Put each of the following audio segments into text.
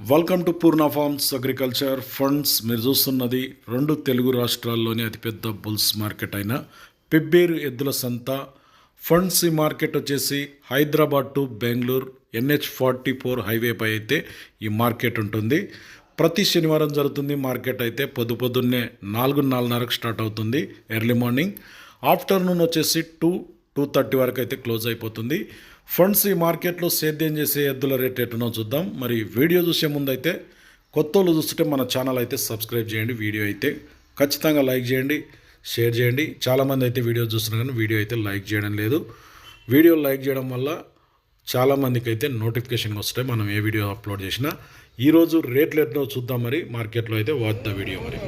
Welcome to Purna farms agriculture funds మీరు చూస్తున్నది రెండు తెలుగు రాష్ట్రాల్లోని అతిపెద్ద బుల్స్ మార్కెట్ అయిన పెబ్బేరు ఎద్దుల సంత. ఫండ్స్ ఈ మార్కెట్ వచ్చేసి Hyderabad to Bengaluru NH forty four హైవేపై అయితే ఈ మార్కెట్ ఉంటుంది. ప్రతి శనివారం జరుగుతుంది మార్కెట్ అయితే పొద్దు పొద్దున్నే నాలుగు నాలుగున్నరకు స్టార్ట్ అవుతుంది ఎర్లీ మార్నింగ్. ఆఫ్టర్నూన్ వచ్చేసి టూ టూ థర్టీ వరకు అయితే క్లోజ్ అయిపోతుంది. ఫండ్స్ ఈ మార్కెట్లో సేద్యం చేసే ఎద్దుల రేట్ ఎట్టునో చూద్దాం. మరి వీడియో చూసే ముందు అయితే కొత్త వాళ్ళు చూస్తుంటే మన ఛానల్ అయితే సబ్స్క్రైబ్ చేయండి. వీడియో అయితే ఖచ్చితంగా లైక్ చేయండి షేర్ చేయండి. చాలామంది అయితే వీడియో చూస్తున్నారు కానీ వీడియో అయితే లైక్ చేయడం లేదు. వీడియో లైక్ చేయడం వల్ల చాలామందికి అయితే నోటిఫికేషన్ వస్తాయి మనం ఏ వీడియో అప్లోడ్ చేసినా. ఈరోజు రేట్లు ఎట్నో చూద్దాం మరి. మార్కెట్లో అయితే వాచ్ ద వీడియో మరి.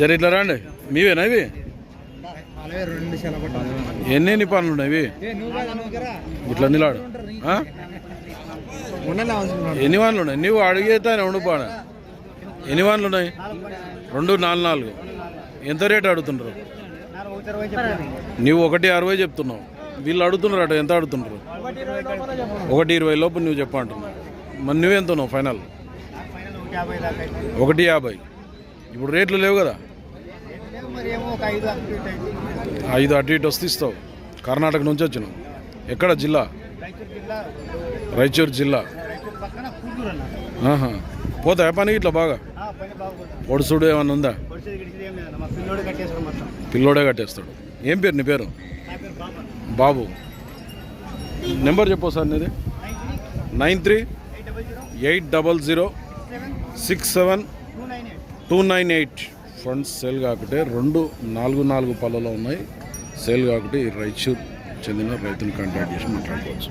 జర ఇట్లా రండి. మీవేనా ఇవి? ఎన్ని ఎన్ని పనులు ఉన్నాయి ఇవి? ఇట్లా నిలాడు ఎన్ని వాన్లు ఉన్నాయి? నువ్వు అడిగేతా ఉండు పాడ ఎన్ని వాన్లు ఉన్నాయి? రెండు నాలుగు నాలుగు. ఎంత రేట్ అడుగుతుండ్రు? నువ్వు ఒకటి అరవై చెప్తున్నావు. వీళ్ళు అడుగుతున్నారు అట ఎంత అడుగుతుండ్రు? ఒకటి ఇరవై లోపు నువ్వు చెప్పంటున్నావు మరి నువ్వెంత ఉన్నావు? ఫైనల్. ఒకటి యాభై. ఇప్పుడు రేట్లు లేవు కదా? ఐదు అటు ఇటు వస్తే ఇస్తావు. కర్ణాటక నుంచి వచ్చినావు. ఎక్కడ జిల్లా? రాయచూరు జిల్లా. పోతాయా పని ఇట్లా బాగా? పొడుసుడు ఏమన్నా ఉందా? పిల్లోడే కట్టేస్తాడు ఏం పేరు నీ పేరు? బాబు నెంబర్ చెప్పు సార్ నీది. Nine three eight double zero six seven two nine eight. Funds sale కాకుంటే రెండు నాలుగు నాలుగు పళ్ళలో ఉన్నాయి. సేల్ కాకుంటే ఈ రైచూర్ చెందిన రైతుని కాంటాక్ట్ చేసి మాట్లాడుకోవచ్చు.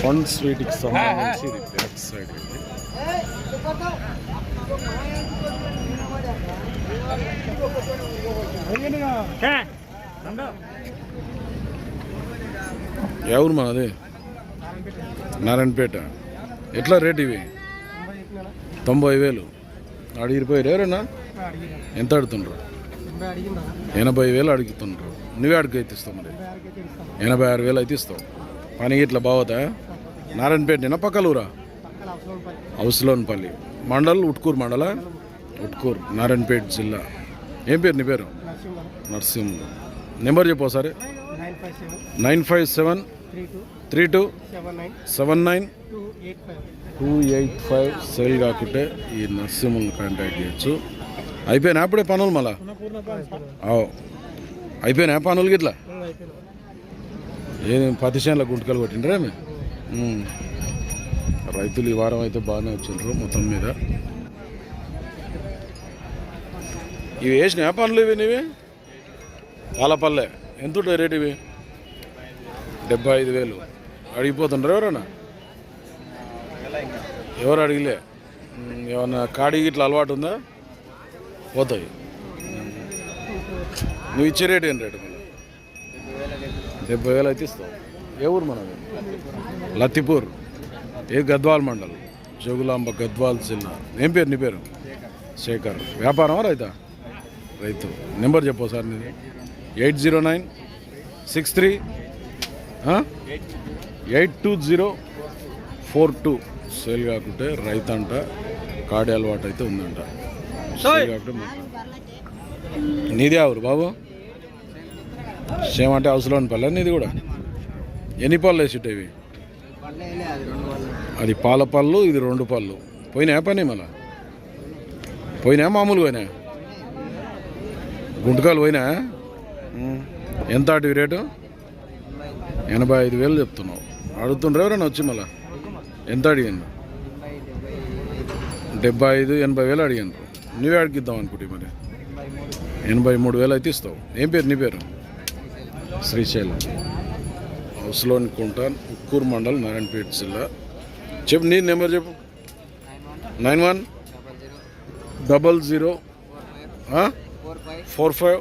ఫండ్స్ వీటికి సంబంధించి ఇది బ్యాక్ సైడ్ ఇది ఎవరు మనది నారాయణపేట. ఎట్లా రేట్ ఇవి? తొంభై వేలు. అడిగిపోయారు ఎవరన్నా? ఎంత అడుగుతుండ్రు? ఎనభై వేలు అడుగుతుండ్రు. నువ్వే అడుగు అయితే ఇస్తావు మరి. ఎనభై ఆరు వేలు అయితే ఇస్తావు. పని ఇట్లా బావతా నారాయణపేట పక్కలూరా హౌస్లోన్పల్లి మండల్ ఉట్కూరు మండల? ఉట్కూరు నారాయణపేట జిల్లా. ఏం పేరు నీ పేరు? నర్సింహ. నెంబర్ చెప్పు ఒకసారి. Nine five seven. Three two seven nine two eight five. Sale కాకుంటే ఈ నరసింహుల్ని కాంటాక్ట్ చేయొచ్చు. అయిపోయినా అప్పుడే పనులు మళ్ళా? అవు. అయిపోయినా పనులు గిట్లా? ఏం పత్తి చేనుల గుంటకలు కొట్టిండ్రా మీ. రైతులు ఈ వారం అయితే బాగానే వచ్చిండ్రు మొత్తం మీద. ఇవి వేసినా పనులు ఇవి నీవి? పాలపల్లె ఎంత ఉంటాయి రేట్ ఇవి? డెబ్బై ఐదు వేలు. అడిగిపోతుండ్రు ఎవరన్నా? ఎవరు అడిగిలే? ఏమన్నా కాడి ఇట్లా అలవాటు ఉందా? పోతాయి. నువ్వు ఇచ్చే రేట్ ఏం రేటు డెబ్బై వేలు అయితే ఇస్తావు. ఏ ఊరు మనది లత్తిపూర్. ఏ గద్వాల్ మండల్? జోగులాంబ గద్వాల్ జిల్లా. ఏం పేరు నీ పేరు? శేఖర్. వ్యాపారం రైతా? రైతు. నెంబర్ చెప్పు సార్ నీది. Eight zero nine six three eight two zero four two sale కాకుంటే రైతు అంట కాడి అలవాటు అయితే ఉందంట. సేల్ కాకుంటే మాట్లాడు. నీదే ఎవరు బాబు? సేమ్ అంటే హౌస్లో పల్లె నీది కూడా? ఎన్ని పళ్ళు వేసిట్టు ఇవి? అది పాల పళ్ళు ఇది రెండు పళ్ళు. పోయినా పని మళ్ళా? పోయినా మామూలు పోయినా గుంటకాలు పోయినా. ఎంత అటు రేటు? ఎనభై ఐదు వేలు చెప్తున్నావు. అడుగుతుండ్రు ఎవరైనా వచ్చి మళ్ళా? ఎంత అడిగాను డెబ్బై ఐదు ఎనభై వేలు అడిగాను నువ్వే అడిగిద్దాం అనుకుంటే మరి. ఎనభై మూడు వేలు అయితే ఇస్తావు. ఏం పేరు నీ పేరు? శ్రీశైలం. హౌస్లోని కుంటాన్ ఉక్కూరు మండల్ నారాయణపేట జిల్లా. చెప్పు నీ నెంబర్ చెప్పు. Nine one double zero four five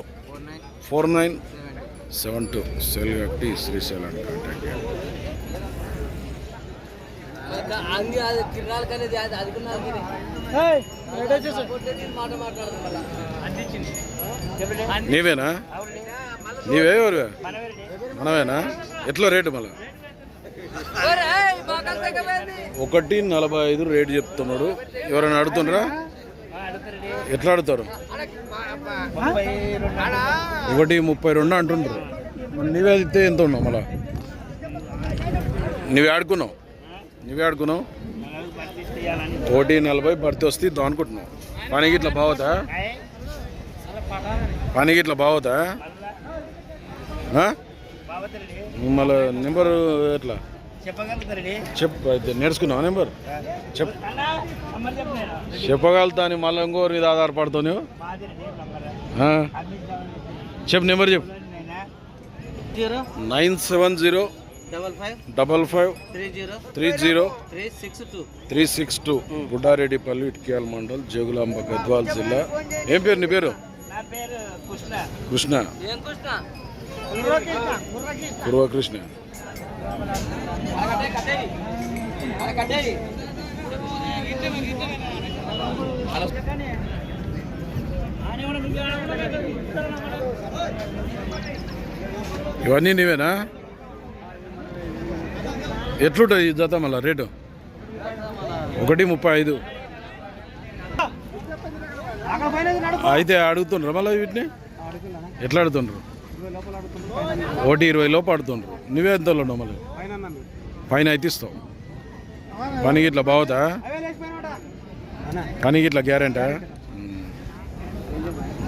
four nine seven two. Sell కాబట్టి శ్రీశైలాన్ని కాంటాక్ట్ అంగి అది కిరణాలు కానీ అది అది నీవేనా? నీవే ఎవరు మనమేనా? ఎట్లా రేటు మళ్ళా? ఒకటి నలభై ఐదు రేటు చెప్తున్నాడు. ఎవరైనా అడుగుతుండ్రా ఎట్లా అడుగుతారు? ఒకటి ముప్పై రెండు అంటుండ్రు. మరి నీవే అడిగితే ఎంత ఉన్నావు మళ్ళా? నువ్వే ఆడుకున్నావు? నువ్వే ఆడుకున్నావు? కోటి నలభై భర్తీ వస్తే ఇద్దాం అనుకుంటున్నావు. పనికి ఇట్లా బాగుతా పనికి ఇట్లా బాగుతా మళ్ళీ నెంబర్ ఎట్లా? చెప్పగలుగుతారండి చెప్పు నేర్చుకున్నావు నెంబర్? చెప్ చెప్పగలుగుతా అని మళ్ళీ ఇంకోరి మీద ఆధారపడతావు నువ్వు? చెప్ చెప్పు నెంబర్ చెప్పు. Nine seven zero double five three zero three zero three six two. Three six two. Buddareddipalli Itikyala mandal Jogulamba Gadwal జిల్లా. ఏం పేరు నీ పేరు? నా పేరు కృష్ణ. కృష్ణ. ఏం కృష్ణ? పూర్వకృష్ణ ఇవన్నీ నీవేనా? ఎట్లుంటుంది ఈ జత మళ్ళా? రేటు? ఒకటి ముప్పై ఐదు. అయితే అడుగుతుండ్రు మళ్ళీ వీటిని? ఎట్లా అడుగుతుండ్రు? ఒకటి ఇరవై లోపు ఆడుతుండ్రు నువ్వే ఎంత ఉన్నావు మళ్ళీ? పైన అయితే ఇస్తావు. పనికి ఇట్లా బాగుతా పనికి ఇట్లా గ్యారెంటా?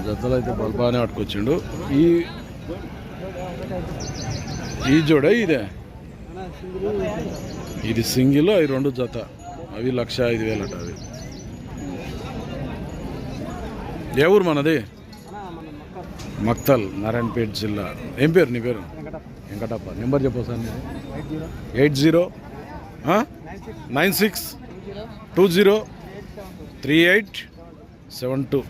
జతలు అయితే బాగానే పట్టుకొచ్చిండు. ఈ ఈ జోడే ఇదే? ఇది సింగిల్ అవి రెండు జత. అవి లక్ష ఐదు వేలు అవి. ఏ ఊరు మనది? మక్తల్ నారాయణపేట జిల్లా. ఏం పేరు నీ పేరు? వెంకటప్ప. నెంబర్ చెప్పు sir eight zero. Nine six. Two zero. Three eight. Seven two.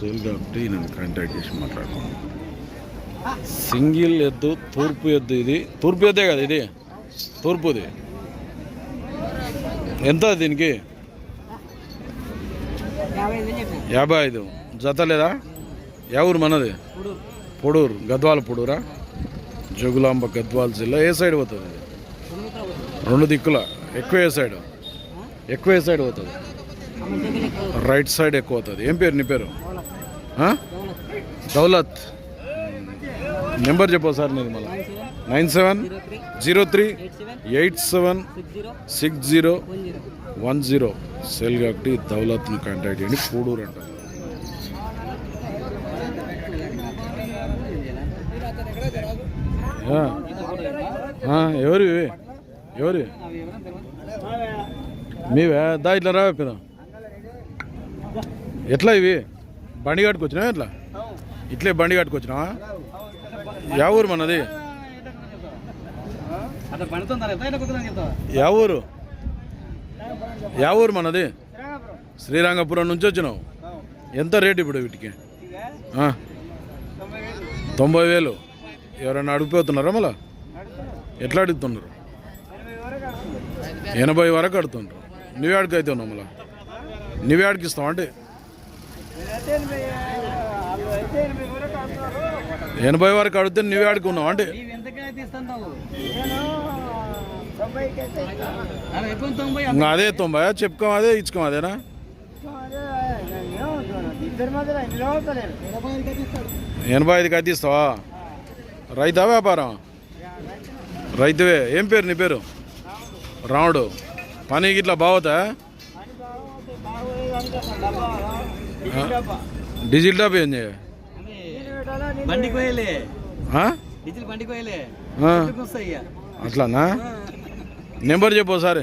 Cell కాబట్టి నన్ను కాంటాక్ట్ చేసి మాట్లాడుకున్నాను సింగిల్ ఎద్దు తూర్పు ఎద్దు ఇది తూర్పు ఎద్దే కదా ఇది తూర్పుది ఎంత దీనికి యాభై ఐదు చెప్పి యాభై ఐదు జత లేదా యా ఊరు మనది పొడూరు గద్వాల పొడూరా జోగులాంబ గద్వాల జిల్లా ఏ సైడ్ పోతుంది ఇది? రెండు దిక్కుల ఎక్కువ ఏ సైడ్ ఎక్కువ ఏ సైడ్ పోతుంది రైట్ సైడ్ ఎక్కువ అవుతుంది ఏం పేరు నీ పేరు ఆ? దౌలత్ నెంబర్ చెప్పవు సార్ నేను మళ్ళీ. Nine seven zero three eight seven six zero one zero. Cell కాబట్టి దౌలత్ని కాంటాక్ట్ చేయండి. కూడూరు అంటారు ఎవరు ఎవరు? మీవే? దా ఇట్లా రా ఎట్లా ఇవి? బండి కట్టుకొచ్చినా ఎట్లా? ఇట్లే బండి కట్టుకొచ్చినావా యా ఊరు మనది. యా ఊరు. యా ఊరు మనది. శ్రీరంగపురం నుంచి వచ్చినావు. ఎంత రేటు ఇప్పుడు వీటికి? తొంభై వేలు. ఎవరైనా అడిగిపోతున్నారా మళ్ళా? ఎట్లా అడుగుతున్నారు? ఎనభై వరకు అడుగుతుండ్రు. నువ్వే ఆడికి అయితే ఉన్నావు మళ్ళా. నువ్వే ఆడికి ఇస్తావు అంటే? ఎనభై వరకు అడిగితే నువ్వే ఆడుకున్నావు అంటే. అదే తొంభై చెప్పుకోం అదే ఇచ్చుకోం అదేనా? ఎనభై ఐదుకి అయితే ఇస్తావా రైతా వ్యాపారం? రైతువే ఏం పేరు నీ పేరు? రాముడు. పని ఇట్లా బాగుతా? డీజిల్ డాబ్ ఏం చేయ బండికి పోయలే ఆ? డీజిల్ బండికి పోయలే అట్లానా? నెంబర్ చెప్పు ఒకసారి.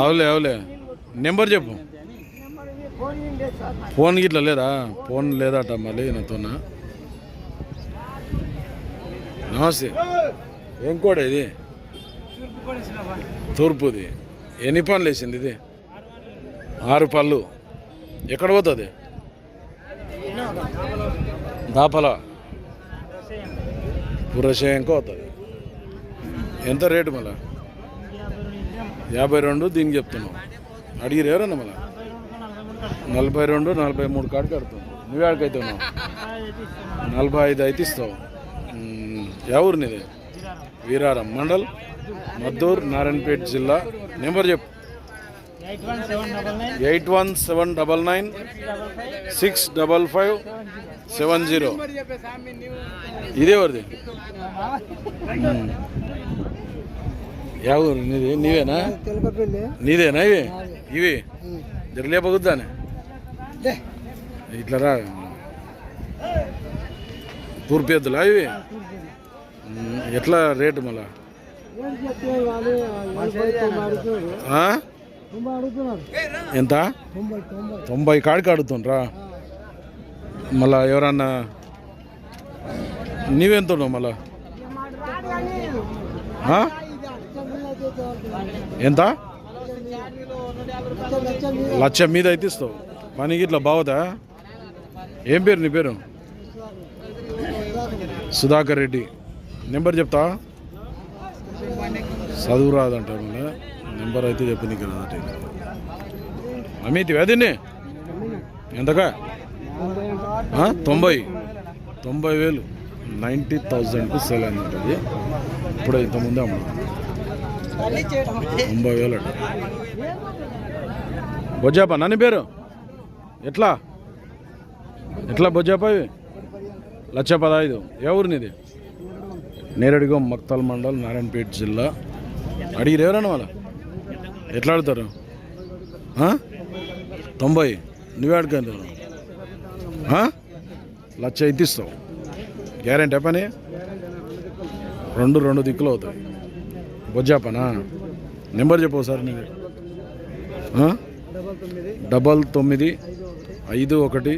అవులే అవులే నెంబర్ చెప్పు. ఫోన్ గిట్లా లేదా? ఫోన్ లేదట మళ్ళీ నాతోనా నమస్తే. ఏం కూడా ఇది? తూర్పుది. ఎన్ని పనులు వేసింది ఇది? ఆరు పళ్ళు ఎక్కడ పోతుంది? దాపల. పురశయంకో అవుతుంది ఎంత రేటు మళ్ళా? యాభై రెండు దీనికి చెప్తున్నావు అడిగిరు ఎవరన్నా మళ్ళీ? నలభై రెండు నలభై మూడు కాడికి కడుతుంది నువ్వు ఆడికైతే ఉన్నావు? నలభై ఐదు అయితే ఇస్తావు. ఎవరు నీది? వీరారం. మండల్? మద్దూర్ నారాయణపేట జిల్లా. నెంబర్ చెప్పు. Eight one seven double nine. Six double five seven zero. ఇదే వరది యా ఊరు నీది నీవేనా? నీదేనా ఇవి? ఇవి? జరలేపగుద్దానే ఇట్లా రా. తూర్పు ఎద్దులా ఇవి ఎట్లా రేటు మళ్ళా? ఎంత? తొంభై కాడికి అడుగుతుండ్రా మళ్ళా ఎవరన్నా నీవెంత ఉన్నావు మళ్ళా? ఎంత? లక్ష మీద అయితే ఇస్తావు. పనికి ఇట్లా బాగుదా ఏం పేరు నీ పేరు? సుధాకర్ రెడ్డి. నెంబర్ చెప్తా చదువు రాదంట మళ్ళీ నెంబర్ అయితే చెప్పింది నీకు రాదట అమితి వ్యాధిని ఎంతకా? తొంభై. తొంభై వేలు. నైంటీ థౌజండ్కు సేల్ అయింది ఉంటుంది ఇప్పుడు ఇంతకుముందే అమ్మ తొంభై వేలు అంట బొజ్జాప నన్ను పేరు? ఎట్లా? ఎట్లా బొజ్జాప ఇవి? లక్ష పదహైదు. ఏ నీది? నేరడిగో మక్తల్ మండల్ నారాయణపేట జిల్లా. అడిగిరు ఎవరన్నా వాళ్ళ? ఎట్లా ఆడతారు? తొంభై. నువ్వే ఆడుకుంటారు లక్ష అయితే ఇస్తావు? గ్యారెంటీ పని రెండు రెండు దిక్కులు అవుతాయి. బొజ్జాపనా నెంబర్ చెప్పవు సార్ నీకు. డబల్ తొమ్మిది ఐదు ఒకటి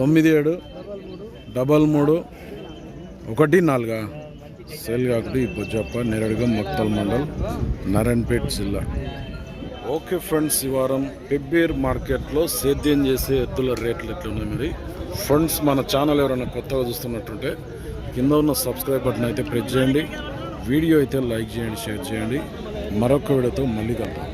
తొమ్మిది ఏడు డబల్ మూడు ఒకటి నాలుగా? సెల్గాకుడి బుజ్జప్ప బొజ్జప్ప మక్తల్ మండల్ నారాయణపేట్ జిల్లా. ఓకే ఫ్రెండ్స్ ఈ వారం పెబ్బేర్ మార్కెట్లో సేద్యం చేసే ఎద్దుల రేట్లు ఎట్లున్నాయి మరి? ఫ్రెండ్స్ మన ఛానల్ ఎవరైనా కొత్తగా చూస్తున్నట్టుంటే కింద ఉన్న సబ్స్క్రైబ్ బటన్ అయితే ప్రెస్ చేయండి. వీడియో అయితే లైక్ చేయండి షేర్ చేయండి. మరొక వీడియోతో మళ్ళీ కలుద్దాం.